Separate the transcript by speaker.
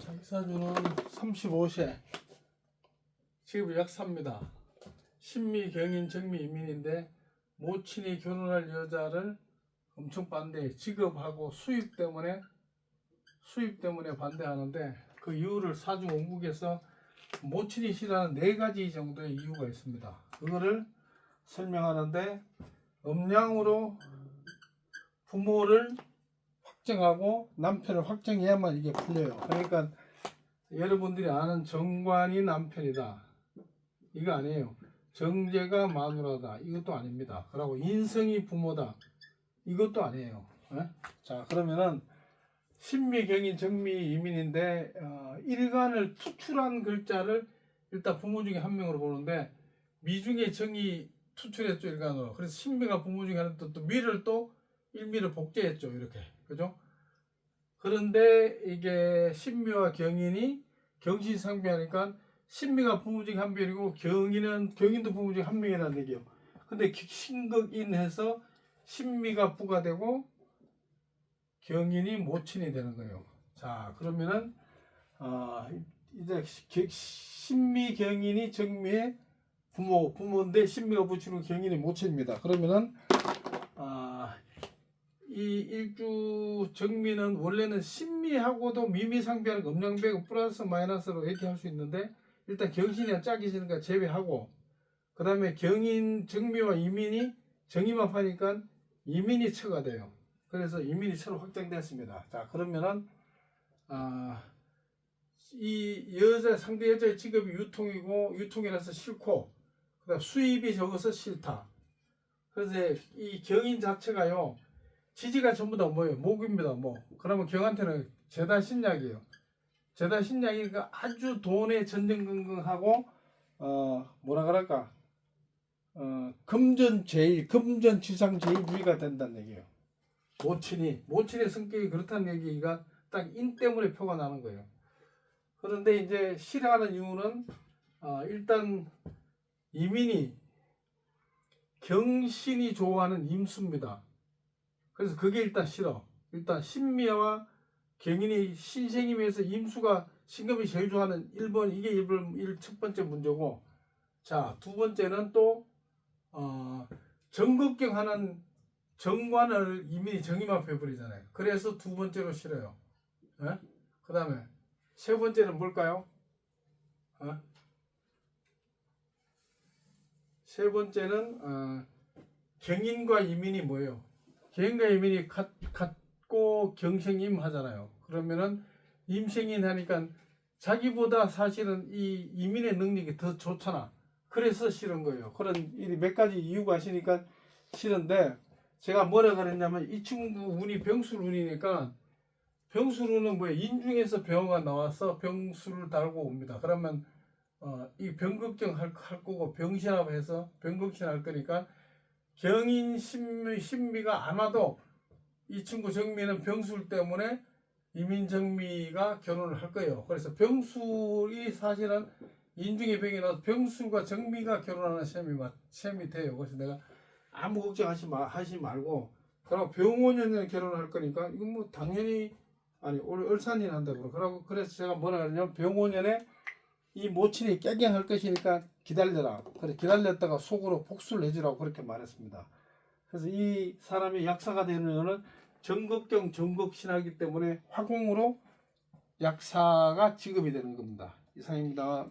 Speaker 1: 자기사주는 35세 지금 약사입니다. 신미 경인 정미 이민인데 모친이 결혼할 여자를 엄청 반대해 직업하고 수입 때문에 수입 때문에 반대하는데 그 이유를 사주 원국에서 모친이 싫어하는 네 가지 정도의 이유가 있습니다. 그거를 설명하는데 음양으로 부모를 확정하고 남편을 확정해야만 이게 풀려요. 그러니까 여러분들이 아는 정관이 남편이다. 이거 아니에요. 정제가 마누라다. 이것도 아닙니다. 그리고 인성이 부모다. 이것도 아니에요. 예? 자 그러면은 신미경인 정미 이민인데 어, 일간을 투출한 글자를 일단 부모 중에 한 명으로 보는데 미중에 정이 투출했죠 일간으로. 그래서 신미가 부모 중에 하나 또, 또 미를 또 일미를 복제했죠 이렇게 그죠? 그런데 이게 신미와 경인이 경신상비하니까 신미가 부모 중에 한 명이고 경인은 경인도 부모 중에 한 명이라는 얘기예요. 근데 신극인해서 신미가 부가 되고 경인이 모친이 되는 거예요. 자 그러면은 어, 이제 겨- 신미 경인이 정미의 부모 부모인데 신미가 부치는 경인이 모친입니다. 그러면은 아, 이 일주 정미는 원래는 신미하고도 미미상비하는 음양배고 플러스 마이너스로 얘기할 수 있는데 일단 경신이랑 짝이 있으니까 제외하고 그 다음에 경인 정미와 이민이 정임합하니까 이민이 처가 돼요. 그래서 이민이 처로 확정됐습니다. 자 그러면은 아, 이 여자 상대 여자의 직업이 유통이고 유통이라서 싫고 그다음 수입이 적어서 싫다. 그래서 이 경인 자체가요 지지가 전부 다 뭐예요? 목입니다 뭐 그러면 경한테는 재단 신약이에요. 재단 신약이니까 아주 돈에 전전긍긍하고 어 뭐라 그럴까? 어 금전 제일 금전 지상 제일주의가 된다는 얘기예요. 모친이 모친의 성격이 그렇다는 얘기가 딱 인 때문에 표가 나는 거예요. 그런데 이제 싫어하는 이유는 어, 일단 이민이 경신이 좋아하는 임수입니다. 그래서 그게 일단 싫어. 일단 신미와 경인이 신생임에서 임수가 신금이 제일 좋아하는 1번 이게 1번 일첫 번째 문제고 자 두 번째는 또 어, 정극경 하는 정관을 이민이 정임합해 버리잖아요. 그래서 두 번째로 싫어요. 그 다음에 세 번째는 뭘까요? 어? 세 번째는 어, 경인과 이민이 뭐예요? 경인과 이민이 같, 같고 경생임 하잖아요. 그러면은 임생인 하니까 자기보다 사실은 이 이민의 능력이 더 좋잖아. 그래서 싫은 거예요. 그런 이몇 가지 이유가 있으니까 싫은데 제가 뭐라 그랬냐면 이 친구 운이 병술운이니까 병술운은 뭐예요? 인중에서 병화가 나와서 병술을 달고 옵니다. 그러면 어, 이 병극경 할, 할 거고 병신합해서 병극신 할 거니까 경인 신미, 신미가 안 와도 이 친구 정미는 병술 때문에 이민 정미가 결혼을 할 거예요. 그래서 병술이 사실은 인중에 병이 나서 병술과 정미가 결혼하는 셈이 맞, 셈이 돼요. 그래서 내가 아무 걱정하지 마, 하지 말고 그럼 병원년에 결혼할 거니까 이건 뭐 당연히 아니 올해 을산이 난다고 그러고 그래서 제가 뭐라 그러냐면 병원년에 이 모친이 깨갱할 것이니까 기다려라. 그래 기다렸다가 속으로 복수를 해주라고 그렇게 말했습니다. 그래서 이 사람이 약사가 되는 이유는 정극경 정극 신하기 때문에 화공으로 약사가 직업이 되는 겁니다. 이상입니다.